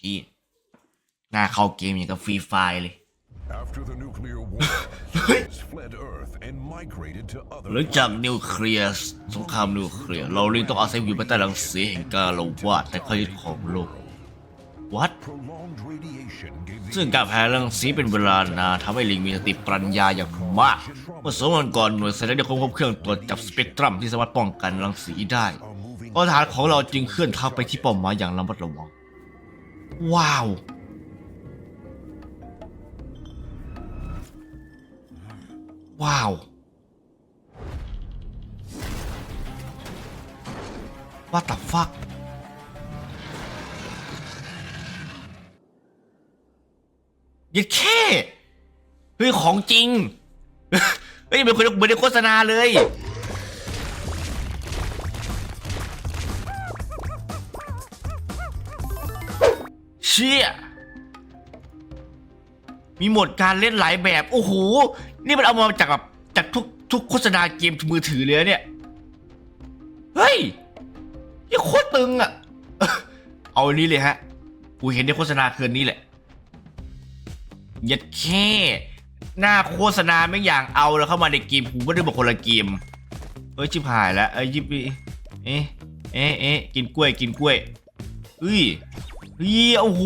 ที่หน้าเข้าเกมอย่างกับฟรีไฟเลย After the nuclear war, humans fled Earth and migrated to ห other ลังจากนิวเคลียร์สงครามนิวเคลียร์เราเลยต้องอาศัยอยู่ภายใต้รังสีแห่งการละวาดในข้อยึดของโลกวัด prolonged radiation gave the ซึ่งการแพ้รังสีเป็นเวลานานทำให้ลิงมีสติปัญญาอย่างมากเมื่อสองวันก่อนหน่วยสแลนได้ค้นพบเครื่องตรวจจับสเปกตรัมที่สามารถป้องกันรังสีได้ are moving กองทหารของเราจึงเคลื่อนทัพไปที่เป้าหมายอย่างระมัดระวัง ว้าว ว้าว ว่าตับฟักยัดแค่เฮ้ยของจริง เฮ้ยเหมือนคนเหมือนในโฆษณาเลย ชี่ยมีโหมดการเล่นหลายแบบ โอ้โห นี่มันเอามาจากแบบจากทุกทุกโฆษณาเกมมือถือเลยเนี่ย เฮ้ยนี่โคตรตึงอะเอาอันนี้เลยฮะ กูเห็นในโฆษณาคืนนี้แหละ ยัดแค่ หน้าโฆษณาไม่อย่างเอาแล้วเข้ามาในเกมกูไม่ได้บอกคนละเกมเอ้ย ชิบหายแล้ว เอ้ยยิบเอ๊ะเอ๊ะเอ๊ะกินกล้วย กินกล้วยเฮ้ย เฮ้ยโอ้โห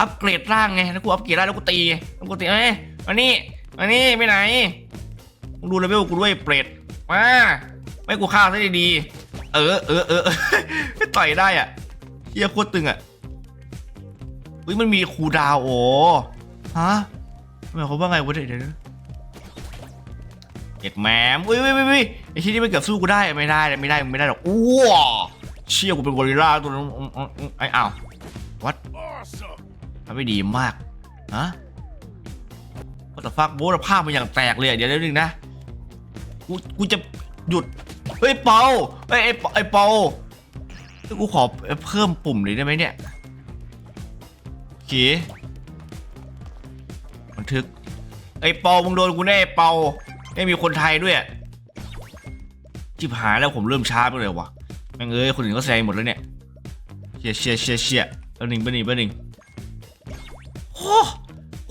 อัปเกรดร่างไงแล้วกูอัปเกรดร่างแล้วกูตีแล้วกูตีเอ้ยมานี่มานี่ไปไหนมึงดูเลเวลกูด้วยเปรตมาไม่กูฆ่าซะดีๆเออเออเออเออต่อยได้อะเฮียโคตรตึงอะเฮ้ยมันมีคูดาวโอ้ฮะหมายความว่าไงวะเดี๋ยวเดี๋ยวเดี๋ยวเด็กแหมมอุ้ยอุ้ยอุ้ยอุ้ยไอ้ที่นี่มันเกือบสู้กูได้ไม่ได้ไม่ได้ไม่ได้หรอกอ้วเชี่ยกูเป็นกอริลลาตัวนั้นไอ้อ้าว วัด awesome. ทำไม่ดีมากฮะว่าแต่ฟักโบ๊ทภาพมันอย่างแตกเลยอะเดี๋ยวเดี๋ยวนึงนะกูกูจะหยุดเฮ้ยเปาเฮ้ยไอ้เปาไอ้เปาเฮ้ยกูขอเพิ่มปุ่มเลยได้ไหมเนี่ยโอเคบันทึกไอ้เปามึงโดนกูแน่ไอ้เปาไม่มีคนไทยด้วยอะจิบหายแล้วผมเริ่มช้าไปเลยวะแม่งเอ้ยคนอื่นก็แซงหมดแล้วเนี่ยเชียเชียเชียเชีย เบอร์หนึ่งเบอร์หนึ่งเบอร์หนึ่งโอ้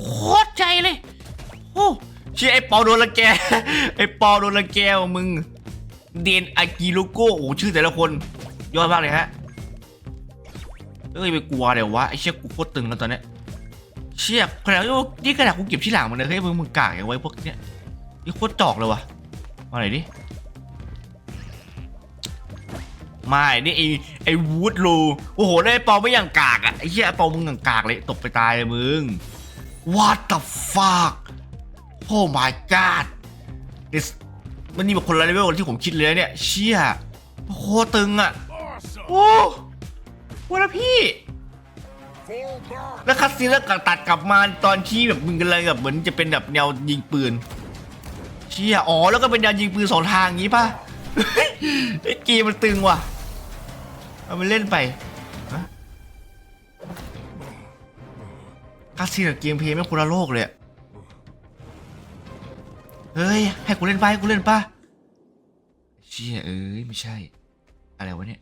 โคตรใจเลยโอ้เชี่ยไอ้ปอโดนละแก ไอ้ปอโดนละแกว่ะมึง เดนอากิโลโก้โอ้ชื่อแต่ละคนยอดมากเลยฮะเอ้ยไปกลัวเดี๋ยววะไอ้เชี่ยกูโคตรตึงแล้วตอนเนี้ยเชี่ยขนาดว่านี่ขนาดกูเก็บที่หลังมันเลยเฮ้ยมึงมึงกากอย่างไว้พวกเนี้ยนี่โคตรจอกเลยวะมาไหนอยดิ ไม่นี่ไอ้ไอ้วูดรูโอ้โหได้ไอ้ปอไม่อย่างกากอะไอ้เชี่ยไอ้ปอมึงอย่างกากเลยตกไปตายเลยมึง What the fuck Oh my god This มันนี่แบบคนละเลเวลที่ผมคิดเลยเนี่ยเชี่ยโคตรตึงอะโอ้วันละพี่ แล้วคัดซีนแล้วตัดกลับมาตอนที่แบบมึงกำลังแบบเหมือนจะเป็นแบบแนวยิงปืนเชี่ยอ๋อแล้วก็เป็นแนวยิงปืนสองทางอย่างงี้ป่ะไอ้เกมมันตึงว่ะ เอามันเล่นไปฮะคัดซีนกับเกมเพลย์ไม่งคนละโลกเลยอะเฮ้ย ให้กูเล่นไปให้กูเล่นป่ะเชี่ยเอ้ย ไม่ใช่ อะไรวะเนี่ย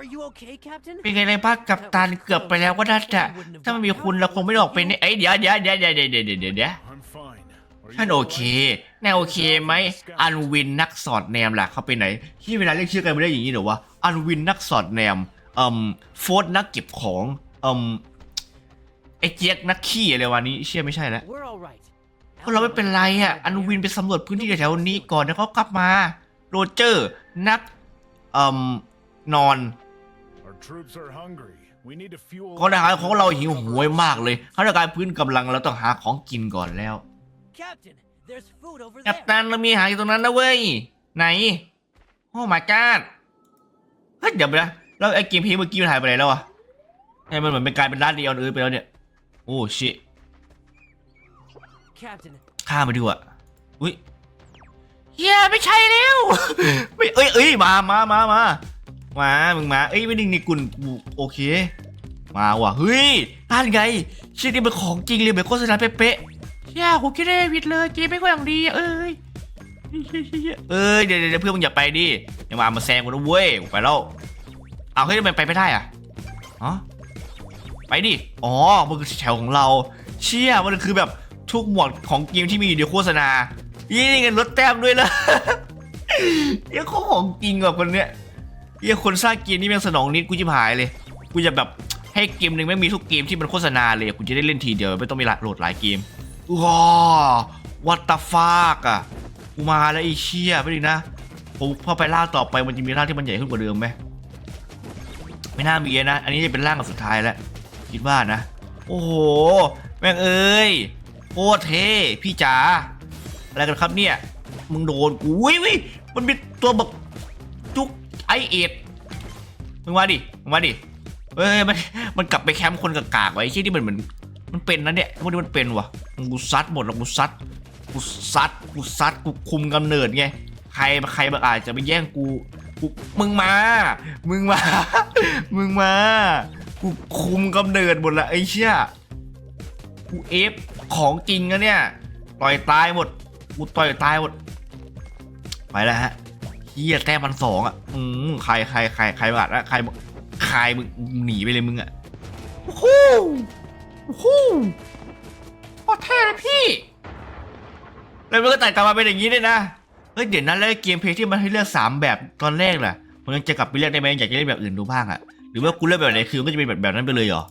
Are you okay, Captain? เป็นไงเลยป้ากับตันเกือบไปแล้วก็น่าจะถ้าไม่มีคุณเราคงไม่ได้ออกไปเนี่ยเอ้ยเดี๋ยวเดี๋ยวเดี๋ยวเดี๋ยวเดี๋ยวเดี๋ยว เดี๋ยวเดี๋ยว I'm fine. Are ท่านโอเค แนวโอเคไหมอันวินนักสอดแนมล่ะเขาไปไหน ที่เวลาเรียกชื่อกันไม่ได้อย่างนี้เหรอวะ อันวินนักสอดแนมเอ่มโฟร์ดนักเก็บของเอ่มไอเจี๊ยกนักขี้อะไรวะนี้เชื่อไม่ใช่แล้ว We're all right. พวกเราไม่เป็นไรอะ อันวินไปสำรวจพื้นที่แถวๆนี้ก่อนแล้วเขากลับมา โรเจอร์ นักเอ่มนอน Our troops are hungry. We need to fuel. กองทหารของเราหิวโหวยมากเลยเขาต้องการพื้นกำลังเราต้องหาของกินก่อนแล้ว กัป there. ตันเรามีอาหารอยู่ตรงนั้นนะเว้ย ไหน โอ้ my god เฮ้ยเดี๋ยวไปนะแล้วไอ้เกมเพลย์เมื่อกี้มันหายไปไหนแล้วอะให้มันเหมือนเป็นกลายเป็นร้านเดียวเออไปแล้วเนี่ย โอ้ชิ Captain, ฆ่ามาดีกว่าอุ้ยเฮียไม่ใช่แล้วไม่เอ้ยเอ้ยมามามามามามึงมาเอ้ยไม่ดึงนี่กุลกูโอเค มาว่ะเฮ้ยนั่นไงเชื่อนี่เป็นของจริงเลยเหมือนโฆษณาเป๊ะๆ เชี่ยกูคิดได้ผิดเลยเกมไม่ค่อยอย่างดีเอ้ยเอ้ยเดี๋ยวเดี๋ยวเพื่อนมึงอย่าไปดิอย่ามามาแซงกูนะเว้ยไปแล้วเอาเฮ้ยทำไมไปไม่ได้อะอ๋อไปดิอ๋อมันคือแถวของเรา เชี่ยมันคือแบบทุกหมวดของเกมที่มีอยู่ในโฆษณายี่นี่ไงลดแต้มด้วยนะเยี่ยเขาของจริงกว่าคนเนี้ยเยี่ยคนสร้างเกมนี่แม่งสนองนิดกูจิบหายเลยกูจะแบบให้เกมหนึ่งแม่มีทุกเกมที่มันโฆษณาเลยกูจะได้เล่นทีเดียวไม่ต้องมีโหลดหลายเกม ว้าวัตตาฟากอะกูมาแล้วไอ้เชี่ยไปดินะผมพอไปล่าต่อไปมันจะมีร่างที่มันใหญ่ขึ้นกว่าเดิมไหมไม่น่ามีนะ อันนี้จะเป็นร่างสุดท้ายแล้ว คิดว่านะ โอ้โห แม่งเอ้ยโคตรเท่พี่จ๋าอะไรกันครับเนี่ย มึงโดนกูวิวิมันมีตัวแบบจุกไอเอ็ดมึงมาดิมึงมาดิเฮ้ยมันมันกลับไปแคมป์คนกากๆไว้ไอ้ที่ที่มันเหมือน มันเป็นนะเนี่ยพวกนี้มันเป็นวะกูซัดหมดแล้วกูซัดกูซัดกูซัดกูคุมกำเนิดไงใครใครบางอาจจะไปแย่งกูกูมึงมา มึงมา มึงมา กูคุมกำเนิดหมดละไอ้เชี่ยกูเอฟของจริงนะเนี่ยต่อยตายหมดกูต่อยตายหมดไปแล้วฮะเฮียแต้มมันสองอะอืมใครใครใครใครบาดละใครใครมึงหนีไปเลยมึงอะโอ้ โหโอ้โหโคตรเท่เลยพี่ แล้วมันก็ตัดกลับมาเป็นอย่างนี้ด้วยนะ เฮ้ยเดี๋ยวนั้นแล้วเกมเพลย์ที่มันให้เลือกสามแบบตอนแรกล่ะ มันยังจะกลับไปเลือกได้ไหมอยากจะเล่นแบบอื่นดูบ้างอะหรือว่ากูเลือกแบบไหนคือมันก็จะเป็นแบบแบบนั้นไปเลยเหรอ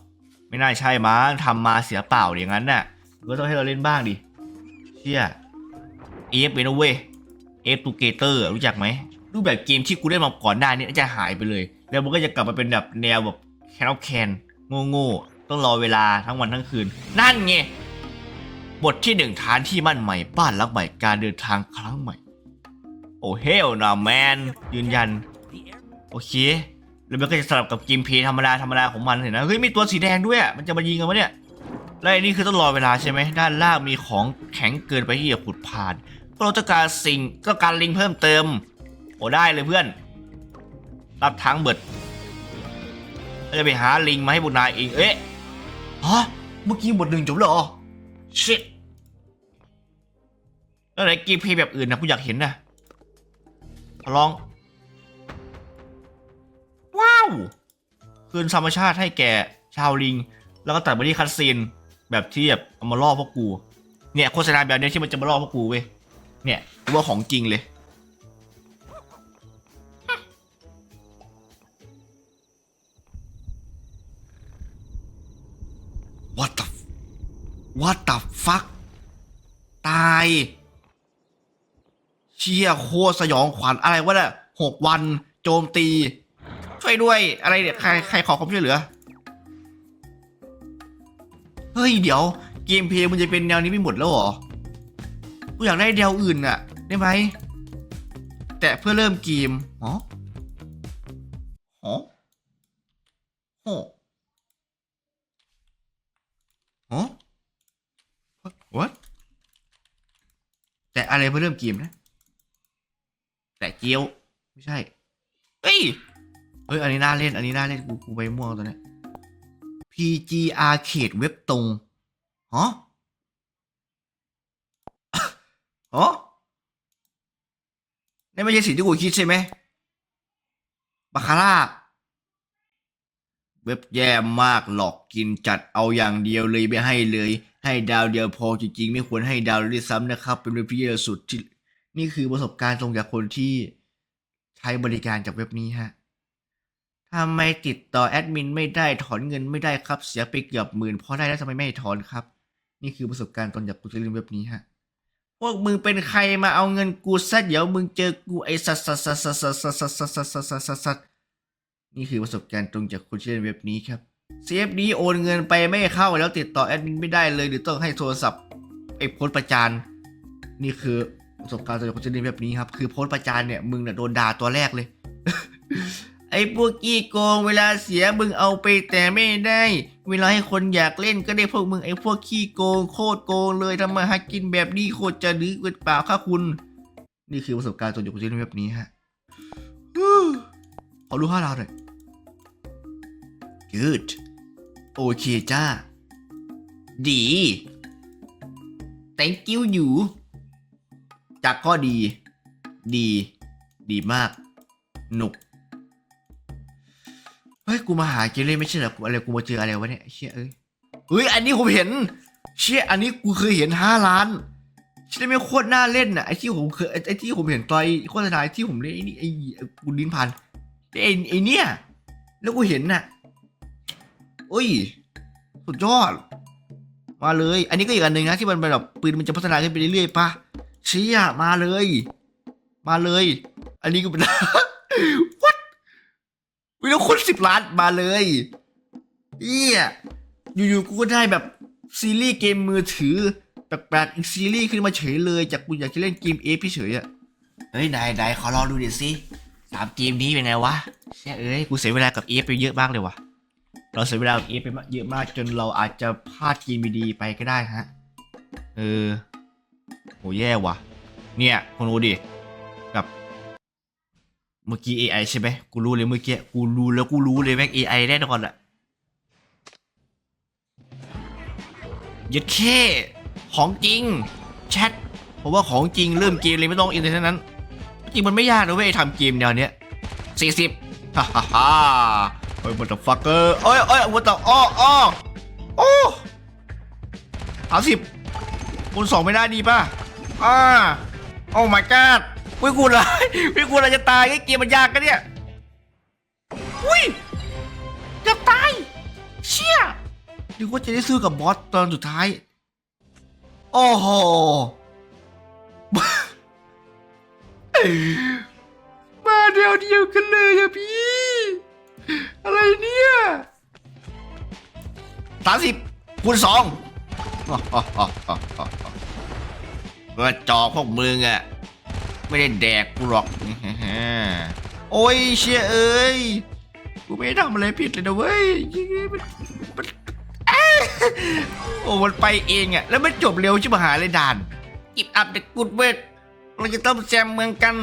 ไม่น่าใช่มั้งทำมาเสียเปล่าอย่างนั้นน่ะก็ต้องให้เราเล่นบ้างดิเชี่ยเอฟไปนะเว้ยเอฟตูเกเตอร์รู้จักไหมรูปแบบเกมที่กูเล่นมาก่อนหน้านี้จะหายไปเลย แล้วมันก็จะกลับมาเป็นแบบแนวแบบแคนอแคนโง่ๆ ต้องรอเวลาทั้งวันทั้งคืน นั่นไงบทที่หนึ่งฐานที่มั่นใหม่บ้านหลังใหม่การเดินทางครั้งใหม่ โอ้เฮลนะแมนยืนยัน โอเค แล้วมันก็จะสลับกับเกมพลย์ธรรมดาธรรมดาของมันเห็นนะเฮ้ยมีตัวสีแดงด้วย มันจะมายิงกันวะเนี่ยแล้วอ้นี่คือต้องรอเวลาใช่ไหมด้านล่างมีของแข็งเกินไปที่จะขุดผ่านพวกเราต้องการสิ่งต้องการลิงเพิ่มเติม โอ้ได้เลยเพื่อน รับทั้งเบิดเราจะไปหาลิงมาให้บุญนายเองเอ๊ะ ฮะ เมื่อกี้บทหนึ่งจบแล้วเหรอ shit แล้วไหนเกมเพย์แบบอื่นนะกูอยากเห็นนะขอลอง ว้าว คืนธรรมชาติให้แก่ชาวลิง แล้วก็ตัดมาที่คัตซีนแบบที่แบบเอามาล่อพวกกู เนี่ยโฆษณาแบบนี้ที่มันจะมาล่อพวกกูเว้ย เนี่ยกูว่าของจริงเลย What the fuck ตาย เชี่ยโคตรสยองขวัญอะไรวะเนี่ยหกวัน โจมตี ช่วยด้วยอะไรเนี่ยใครใครขอความช่วยเหลือ เฮ้ย เดี๋ยว เกมเพลย์มันจะเป็นแนวนี้ไม่หมดแล้วเหรอ กูอยากได้แนวอื่นอะได้ไหม แต่เพื่อเริ่มเกมอ๋ออ๋อโอ้อ๋อ what แต่อะไรเพื่อเริ่มเกมนะ แต่เกียว ไม่ใช่ เฮ้ย เฮ้ย อันนี้น่าเล่น อันนี้น่าเล่น กู กูไปม่วงตัวเนี้ย PG Arcade เว็บตรงฮะฮะนี่ไม่ใช่สิ่งที่กูคิดใช่ไหมบาคาร่า เว็บแย่มากหลอกกินจัดเอาอย่างเดียวเลยไม่ให้เลย ให้ดาวเดียวพอจริงๆ ไม่ควรให้ดาวเลยด้วยซ้ำนะครับ เป็นเว็บที่เยอะสุดที่นี่คือประสบการณ์ตรงจากคนที่ใช้บริการจากเว็บนี้ฮะทำไมติดต่อแอดมินไม่ได้ถอนเงินไม่ได้ครับ เสียไปเกือบหมื่นพอได้แล้วทำไมไม่ถอนครับ นี่คือประสบการณ์ตรงจากกูจะเล่นเว็บนี้ฮะพวกมึงเป็นใครมาเอาเงินกูซะเดี๋ยวมึงเจอกูไอ้สัสสัสสัสสัสสัสสัสสัสสัสสัสสัสสัสสัสนี่คือประสบการณ์ตรงจากคนที่เล่นเว็บนี้ครับ CFD โอนเงินไปไม่เข้าแล้วติดต่อแอดมินไม่ได้เลยหรือต้องให้โทรศัพท์ไอ้โพสต์ประจานนี่คือประสบการณ์ตรงจากคนที่เล่นเว็บนี้ครับ คือโพสต์ประจานเนี่ยมึงเนี่ยโดนด่าตัวแรกเลย ไอ้พวกกี้โกงเวลาเสียมึงเอาไปแต่ไม่ได้ เวลาให้คนอยากเล่นก็ได้พวกมึงไอ้พวกขี้โกงโคตรโกงเลยทำมาหากินแบบนี้โคตรจะดื้อเกินเปล่าค่ะคุณ นี่คือประสบการณ์ตรงจากคนที่เล่นเว็บนี้ฮะฮู้ขอรู้ห้าดาวหน่อย good โอเคจ้า ดี thank you อยู่ จากก็ดี ดี ดีมาก หนุก เฮ้ย กูมาหาเกเล่ไม่ใช่เหรออะไร กูมาเจออะไรวะเนี่ยเชี่ยเอ้ยเฮ้ย อันนี้ผมเห็น เชี่ย อันนี้กูเคยเห็นห้าล้านเชี่ยไม่โคตรน่าเล่นอะ ไอ้ที่ผมเคย ไอ้ที่ผมเห็นตอนไอ้โฆษณาที่ผมเล่นไอ้นี่ไอ้กูลิ้นพันไอ้ไอ้เนี่ย แล้วกูเห็นน่ะ อ้ย สุดยอด มาเลย อันนี้ก็อีกอันหนึ่งนะที่มันแบบปืนมันจะพัฒนาขึ้นไปเรื่อยๆปะเชี่ยมาเลย มาเลย อันนี้ก็เป็นวัดวิลคนสิบล้านมาเลยเอี้ยอยู่ๆกูก็ได้แบบซีรีส์เกมมือถือแปลกๆอีกซีรีส์ขึ้นมาเฉยเลยจากกูอยากจะเล่นเกมเอฟเฉยอะเฮ้ยนายนายขอลองดูเดิสิสามเกมนี้เป็นไงวะเชี่ยเอ้ยกูเสียเวลากับเอฟไปเยอะมากเลยว่ะ เราเสียเวลาเอฟไปเยอะมากจนเราอาจจะพลาดเกมดีไปก็ได้ฮะ เออโหแย่ว่ะ เนี่ยคุณดูดิแบบเมื่อกี้ AI ใช่ไหมกูรู้เลยเมื่อกี้ กูรู้แล้วกูรู้เลยแม่ง AI แน่นอนอะยัดแค่ของจริง แชทเพราะว่าของจริงเริ่มเกมเลยไม่ต้องอินเทอร์เน็ตนั้น จริงมันไม่ยากนะเว้ยทำเกมแนวเนี้ยสี่สิบฮ่าฮ่า โอ้ย what the fucker โอ้ยโอ้ย what the อ้ออ้อโอ้สามสิบคูณสองไม่ได้ดีป่ะอ่าโอ้ my god อุ้ยกูเลยอุ้ยกูเลยจะตายไอ้เกมมันยากกันเนี่ยอุ้ยจะตาย เชี่ยนึกว่าจะได้ซื้อกับบอสตอนสุดท้าย โอ้โหมาเดียวเดียวกันเลยอะพี่ อะไรเนี่ยสามสิบคูณสองกระจอกพวกมึงอะไม่ได้แดกกูหรอก โอ้ยเชี่ยเอ้ย กูไม่ได้ทำอะไรผิดเลยนะเว้ยมันมันเอ้ยโอ้มันไปเองอะแล้วมันจบเร็วชิบหายเลยด่านกิบอัพเด็กกุดเวทเราจะต้องแจมเมืองกัน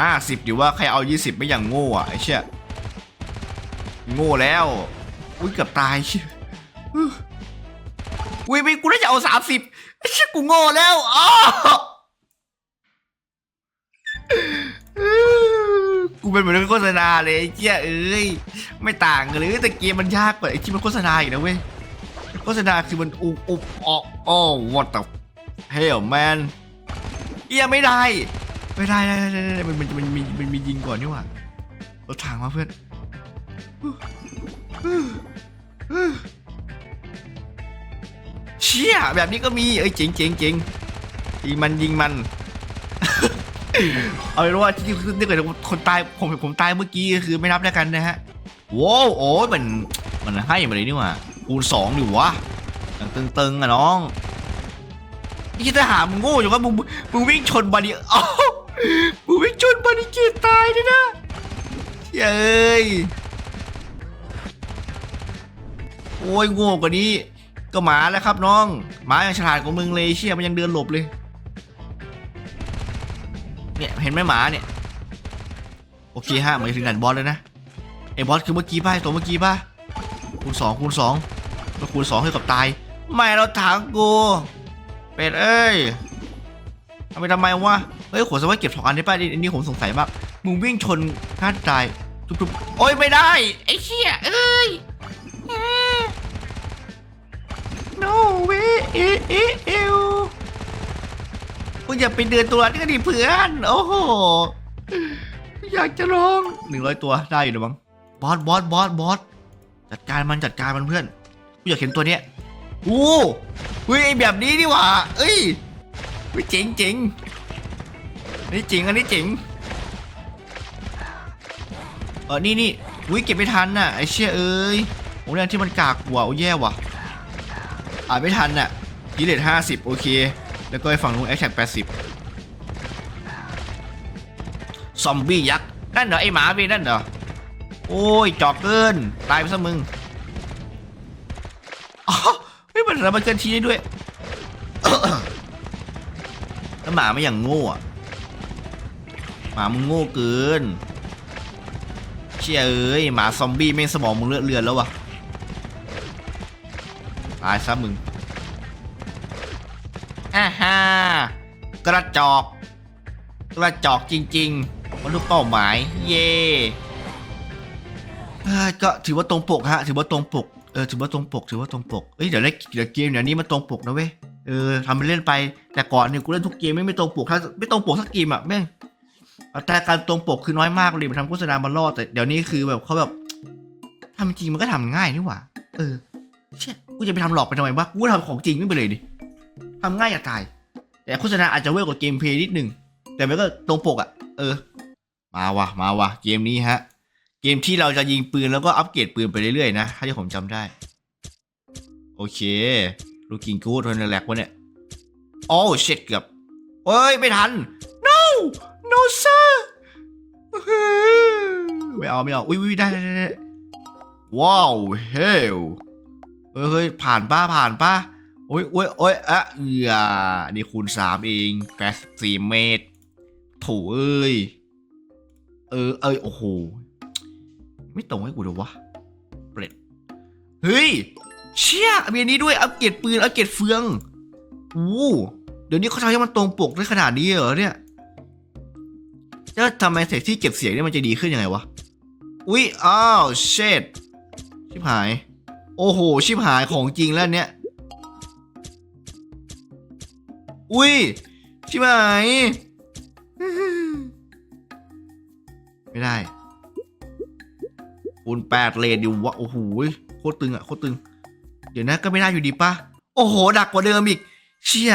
ห้าสิบดีว่าใครเอายี่สิบไม่อย่างโง่อะไอ้เชี่ย โง่แล้ว อุ้ยเกือบตายชี่ยอุ้ยไม่กูน่าจะเอาสามสิบไอ้เชี่ยกูโง่แล้วอ๋อกูเป็นเหมือนโฆษณาเลยไอ้เจ้ยเอ้ยไม่ต่างกันเลยแต่เกมมันยากกว่าไอ้ที่มันโฆษณาอีกนะเว้ยโฆษณาคือมันอุบอุบออกอ้อ what the hell man เอียไม่ได้ ไม่ได้ได้ได้ได้มันมันมันมีมันมียิงก่อนนี่หว่าเรถถังมาเพื่อน เชี่ยแบบนี้ก็มีเอ้ยเจ๋งเจ๋งเจ๋งยิงมันยิงมัน เอาเป็นว่าที่ถ้าเกิดคนตายผมผมตายเมื่อกี้คือไม่นับแล้วกันนะฮะว้าวโอ้ยมันมันให้มาเลยนี่หว่าคูณสองดิวะอย่างตึงๆอะน้องนี่ทหารมึงโง่อยู่ว่ามึงมึงวิ่งชนบาริอ้ามึงวิ่งชนบาริเกตตายเลยนะเย้ย โอ้ยโง่กว่านี้ ก็หมาแล้วครับน้องหมายังฉลาดกว่ามึงเลยเชี่ยมันยังเดินหลบเลย เนี่ยเห็นไหมหมาเนี่ย โอเคฮะหมายถึงด่านบอสเลยนะไอ้บอสคือเมื่อกี้ป่ะตัวเมื่อกี้ป่ะคูณสองคูณสองแล้วคูณสองให้กับตาย ไม่เราถางกูเป็ดเอ้ยทำไปทำไมวะเฮ้ยขวดสวัสดเก็บสองอันได้ป่ะนี่อันนี้ผมสงสัยมากมึงวิ่งชนท่านตายทุบๆโอ้ยไม่ได้ ไอ้เชี่ยเอ้ย อเอเอวกูอย่าไปเดินตัวนี้ก็ดีเพื่อน โอ้โห อยากจะลองหนึ่งร้อยตัวได้อยู่หรือมั้งบอสบอสบอสบอสจัดการมันจัดการมันเพื่อนกูอยากเห็นตัวเนี้ยโอ้เฮ้ยไอแบบนี้นี่หว่า เอ้ยเฮ้ยเจ๋งเจ๋งอันนี้เจ๋งอันนี้เจ๋งเออนี่นี่อุ้ยเก็บไม่ทันน่ะไอ้เชี่ยเอ้ยโอ้เรื่องที่มันกากกว่าโอ้แย่ว่ะ อ่านไม่ทันน่ะกิเลสห้าสิบโอเค แล้วก็ไอ้ฝั่งนู้นแอคแท็กแปดสิบซอมบี้ยักษ์ นั่นเหรอ ไอ้หมาเวยนั่นเหรอ โอ้ย จอกเกิน ตายไปซะมึง อ๋อไม่มันระเบิดเกินทีได้ด้วย แล้วหมาไม่อย่างโง่อะหมามึงโง่เกิน เชี่ยเอ้ย หมาซอมบี้แม่งสมองมึงเลือดเลือนแล้ววะายซะมึงอ่าฮ่ากระจอกกระจอกจริงๆบรรลุเป้าหมาย เย่ก็ถือว่าตรงปกฮะถือว่าตรงปกเออถือว่าตรงปกถือว่าตรงปกเอ้ยเดี๋ยวเล่นเดี๋ยวเกมเดี๋ยวนี้มันตรงปกนะเว้ยเออทำไปเล่นไปแต่ก่อนเนี่ยกูเล่นทุกเกมไม่ไม่ตรงปกถ้าไม่ตรงปกสักเกมอะแม่งแต่การตรงปกคือน้อยมากเลยมันทำโฆษณามาล่อแต่เดี๋ยวนี้คือแบบเขาแบบทำจริงมันก็ทำง่ายนี่หว่าเออเชี่ย กูจะไปทำหลอกไปทำไมวะกูทำของจริงไม่ไปเลยดิทำง่ายอย่าตาย แต่โฆษณาอาจจะเวอร์กว่าเกมเพลย์นิดนึง แต่มันก็ตรงปกอะ เออ มาวะมาวะเกมนี้ฮะ เกมที่เราจะยิงปืนแล้วก็อัปเกรดปืนไปเรื่อยๆนะถ้าที่ผมจำได้ โอเค ลูกกิงกูดโดนแหลกวะเนี่ยโอ้เช็ดเกือบเฮ้ย ไม่ทัน no no sir ไม่เอา ไม่เอา อุ้ยได้ได้ได้ว้าว เฮล เฮ้ยเฮ้ยผ่านป้าผ่านป้าโอ้ยโอ้ยโอ้ยอะเอือนี่คูณสามเองแปดสี่เมตรถูเอ้ย เออ เอยโอ้โห ไม่ตรงให้กูเลยวะ เปรตเฮ้ย เชี่ยมีอันนี้ด้วย อัปเกรดปืน อัปเกรดเฟืองโอ้เดี๋ยวนี้เขาทำให้มันตรงปกได้ขนาดนี้เหรอเนี่ย แล้วทำไมเสกที่เก็บเสียงเนี่ยมันจะดีขึ้นยังไงวะ อุ๊ย อ้าว เชดชิบหาย โอ้โห ชิบหายของจริงแล้วเนี่ย อุ้ย ชิบหาย ไม่ได้คูณแปดเลนอยู่วะ โอ้โห โคตรตึงอะโคตรตึง เดี๋ยวนะก็ไม่ได้อยู่ดีปะโอ้โห ดักกว่าเดิมอีก เชี่ย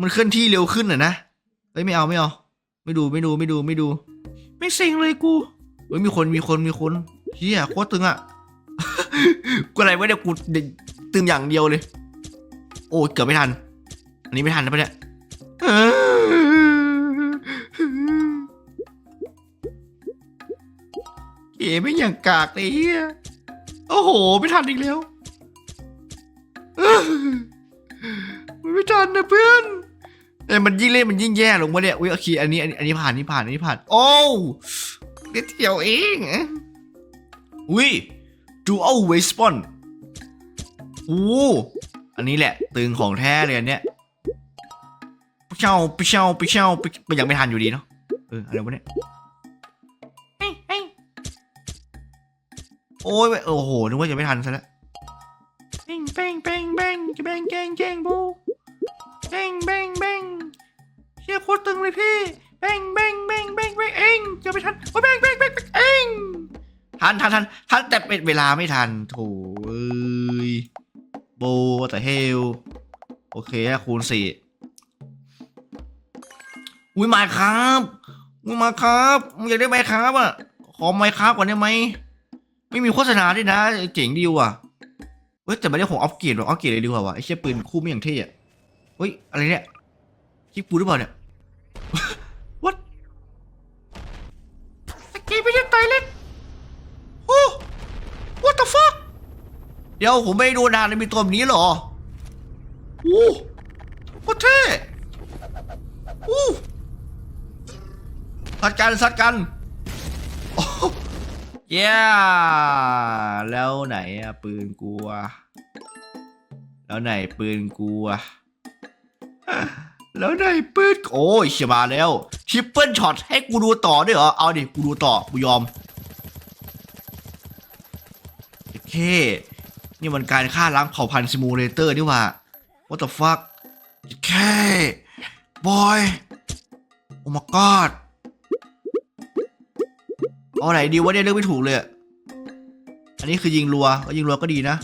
มันเคลื่อนที่เร็วขึ้นอะนะเอ้ย ไม่เอาไม่เอา ไม่ดูไม่ดูไม่ดูไม่ดู ไม่เซ็งเลยกู เฮ้ย มีคนมีคนมีคนเชี่ยโคตรตึงอะ กูอะไรวะเนี่ยกูตึงอย่างเดียวเลย โอ้เกือบไม่ทัน อันนี้ไม่ทันนะปะเนี่ยเอ๋ไม่อย่างกากเลยเฮียโอ้โห ไม่ทันอีกแล้วมันไม่ทันนะเพื่อนแต่มันยิ่งเล่นมันยิ่งแย่ลงมาเนี่ยอุ้ยโอเคอันนี้อันนี้ผ่านอันนี้ผ่านอันนี้ผ่าน โอ้เดียวเองอุ้ย dual weapon โอ้อันนี้แหละ ตึงของแท้เลยอันเนี้ยปิเช่าปิเช่าปิเช่าปิมันยังไม่ทันอยู่ดีเนาะเอออะไรวะเนี่ยเฮ้ยเฮ้ยโอ้ยโอ้โหนึกว่าจะไม่ทันซะแล้วเป้งเป้งเป้งเป้งจะเป้งเก้งเก้งบูเป้งเป้งเป้งเชี่ยโคตรตึงเลยพี่เป้งเป้งเป้งเป้งเป้งเองจะไปทันโอ้เป้งเป้งเป้งเป้งเอง ทันทันทันทันแต่เป็นเวลาไม่ทันโถเอ้ยโบแต่เฮล โอเคคูณสี่อุ้ยมาครับอุ้ยมาครับมึงอยากได้ไหมครับอะขอไมค์ครับก่อนได้ไหมไม่มีโฆษณาด้วยนะเจ๋งดีว่ะเฮ้ยแต่ไม่ได้ของออฟเกรดหรอกออฟเกรดเลยดีกว่าวะไอ้เชี่ยปืนคู่ไม่อย่างเท่อะเฮ้ยอะไรเนี่ยคลิปกูหรือเปล่าเนี่ย ดี๋ยวผมไม่ดูนานเลยมีตัวแบบนี้เหรอโอ้โคตรเท่โอ้สัดกันสัดกันโอ้เย้แล้วไหนอะปืนกูอะแล้วไหนปืนกูอะแล้วไหนปืนโอ้ยเชียมาแล้วทิปเปิลช็อตให้กูดูต่อด้วยเหรอเอาดิกูดูต่อกูยอมโอเค นี่มันการฆ่าล้างเผ่าพันธุ์ซิมูเลเตอร์นี่ว่า what the fuck โอเคบอยโอ้ my god เอาไหนดีวะเนี่ยเลือกไม่ถูกเลย อันนี้คือยิงรัวก็ยิงรัวก็ดีนะ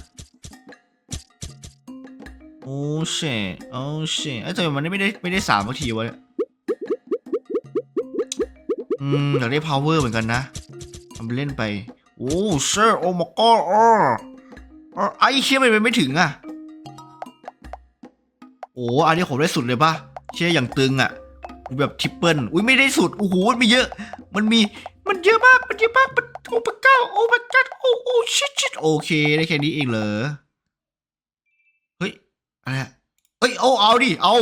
โอ้เช่โอ้เช่ไอ้ยทำไมมันไม่ได้ไม่ได้สามทีวะอืมอยากได้ power เหมือนกันนะทำไปเล่นไป โอ้เช่โอ้มาก็อ๋ออ๋อ ไอ้เชี่ยมันไม่ถึงอะ โอ้อันนี้ผมได้สุดเลยปะเชี่ยอย่างตึงอะแบบทริปเปิลอุ้ยไม่ได้สุดโอ้โหมันมีเยอะ มันมีมันเยอะมากมันเยอะมากมันโอ้ปะเก้าโอ้ปะกัดโอ้โอ้ชิดชิดโอเคได้แค่นี้เองเหรอเฮ้ยอะไรอะเฮ้ยเอาเอาดิเอา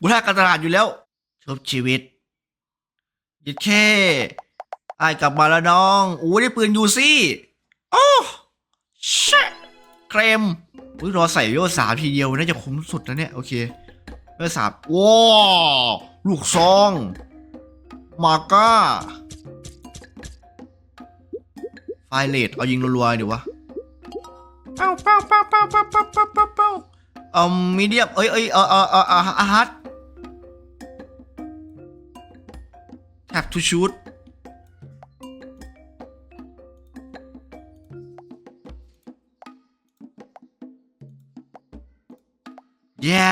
บุท่าการตลาดอยู่แล้วชบชีวิตยัดแค่ไอ้กลับมาแล้วน้องโอ้ได้ปืนยูซี่โอ้เชะ เครมอุ้ยรอใส่เวลสามทีเดียวน่าจะคุ้มสุดนะเนี่ยโอเคเวลสามว้าวลูกซอง มาก้าไฟเลตเอายิงรัวๆเดี๋ยววะเป้าเป้าเป้าเป้าเป้าเป้าเป้าเป้าเป้าเอามีเดียมเอ้ยเอ้ยเออเออเออเออาร์ตแท็บทูชูด แย่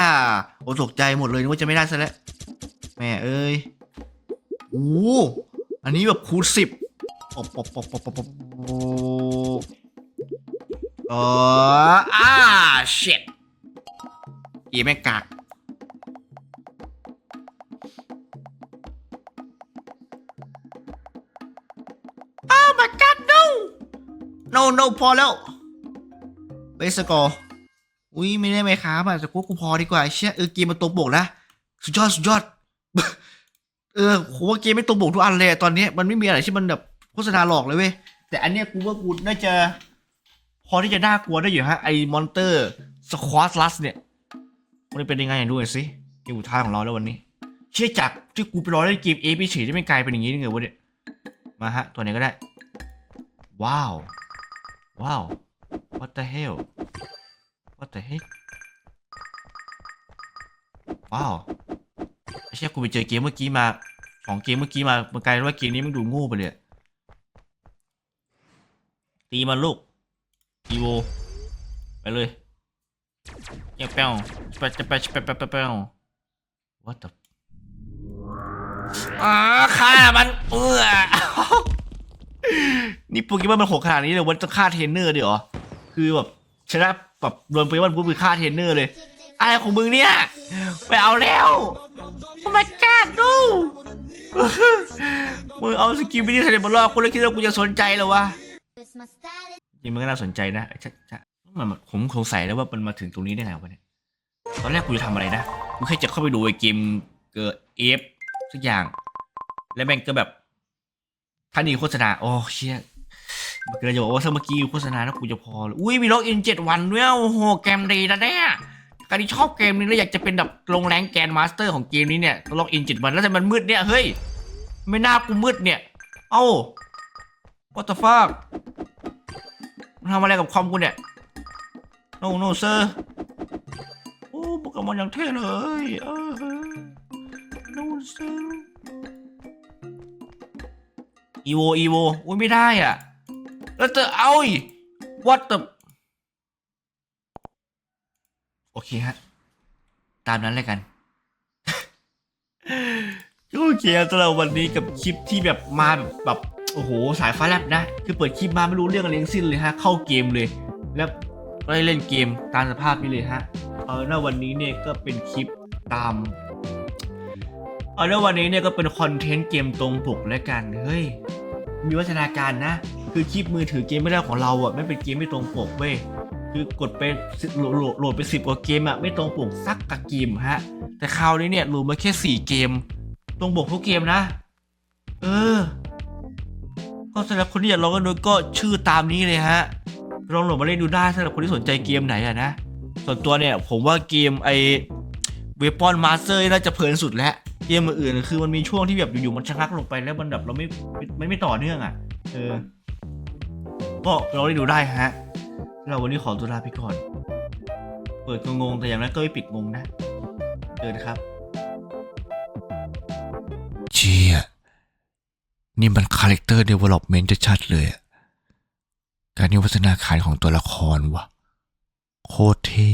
โอ้ตกใจหมดเลยนึกว่าจะไม่ได้ซะแล้วแม่เอ้ยโอ้อันนี้แบบคูณสิบปบปบปบปบปบปบเอออ่าเช็ดอีแม่กากอ้าว my god no no no พอแล้วเบสกอร์ อุ้ยไม่ได้ไหมครับอะแต่กูกูพอดีกว่าเชี่ยเออเกมมันตรงปกนะสุดยอดสุดยอด เออผมว่าเกมไม่ตรงปกทุกอันเลยตอนนี้มันไม่มีอะไรที่มันแบบโฆษณาหลอกเลยเว้ยแต่อันเนี้ยกูว่ากูน่าจะ พอที่จะน่ากลัวได้อยู่ฮะไอ้มอนเตอร์สควอตลัสเนี่ยมันเป็นยังไงดูหน่อยสิเกมสุดท้ายของเราแล้ววันนี้ เชื่อจากที่กูไปรอเล่นเกมเอพีฉยที่ไม่กลายเป็นอย่างนี้ได้ไงวะเนี่ยมาฮะ ตัวไหนก็ได้ ว้าว ว้าว what the hell the heck ว้าวไอ้เชี่ยกูไปเจอเกมเมื่อกี้มาสองเกมเมื่อกี้มามันกลายเป็นว่าเกมนี้มันดูโง่ไปเลยอะตีมันลูกอีโวไปเลยเงี้ยแป้วไปจะไปไปไปไปไป what the อ่าฆ่ามันเออนี่โปเกมอนมันโหดขนาดนี้เลยวันจะฆ่าเทรนเนอร์ดิเหรอ คือแบบชนะ แบบโดนโปเกมอนปุ๊บคือฆ่าเทรนเนอร์เลย อะไรของมึงเนี่ย ไปเอาแล้วโอ้ my god ดูมึงเอาสกิลไม่ได้ใส่บอลลอกกูเลยคิดว่ากูจะสนใจเหรอวะจริงมันก็น่าสนใจนะช่ใช่มันมันผมสงสัยแล้วว่ามันมาถึงตรงนี้ได้ไงวะเนี่ยตอนแรกกูจะทำอะไรนะกูแค่จะเข้าไปดูไอ้เกมเกิดเอฟสักอย่าง แล้วแม่งก็แบบท่านีโฆษณาโอ้เชี่ย มันก็เลยจะบอกว่าถ้าเมื่อกี้โฆษณาแล้วกูจะพอเลยอุ้ยมีล็อกอินเจ็ดวันด้วยโอ้โหเกมดีนะเนี่ยใครที่ชอบเกมนี้แล้วอยากจะเป็นแบบลงแรงแกนมาสเตอร์ของเกมนี้เนี่ยต้องล็อกอินเจ็ดวันแล้วแต่มันมืดเนี่ยเฮ้ยไม่น่ากูมืดเนี่ย เอ้า what the fuck มันทำอะไรกับคอมกูเนี่ย no no sir โอ้โปเกมอนยังเท่เลยเออ no sir อีโวอีโวอุ้ยไม่ได้อะ แล้วเธอเอาอีก what the โอเคฮะ ตามนั้นเลยกันโอเคสำหรับวันนี้กับคลิปที่แบบมาแบบแบบโอ้โหสายฟ้าแลบนะ คือเปิดคลิปมาไม่รู้เรื่องอะไรทั้งสิ้นเลยฮะ เข้าเกมเลย แล้วได้เล่นเกมตามสภาพนี้เลยฮะ เอาหน้าวันนี้เนี่ยก็เป็นคลิปตาม เอาแล้ววันนี้เนี่ยก็เป็นคอนเทนต์เกมตรงปกแล้วกัน เฮ้ย มีวัฒนาการนะ คือคลิปมือถือเกมไม่ได้ของเราอะไม่เป็นเกมไม่ตรงปกเว้ยคือกดไปโหลดโหลดโหลดไปสิบกว่าเกมอะไม่ตรงปกสักกะเกมฮะ แต่คราวนี้เนี่ยโหลดมาแค่สี่เกม ตรงปกทุกเกมนะ เออ ก็สำหรับคนที่อยากลองกันดูก็ชื่อตามนี้เลยฮะลองโหลดมาเล่นดูได้สำหรับคนที่สนใจเกมไหนอะนะส่วนตัวเนี่ยผมว่าเกมไอเวปอนมาสเตอร์น่าจะเพลินสุดแล้วเกมอื่นๆคือมันมีช่วงที่แบบอยู่ๆมันชะงักลงไปแล้วมันแบบเราไม่ไม่ไม่ไม่ต่อเนื่องอะ เออ ก็เราได้ดูได้ฮะเราวันนี้ขอตัวลาไปก่อน เปิดก็งงแต่อย่างนั้นก็ไม่ปิดงงนะเดินครับเชียนี่มันคาแรคเตอร์เดเวล็อปเมนต์ชัดเลย การนิวัฒนาการของตัวละครวะโคตรเท่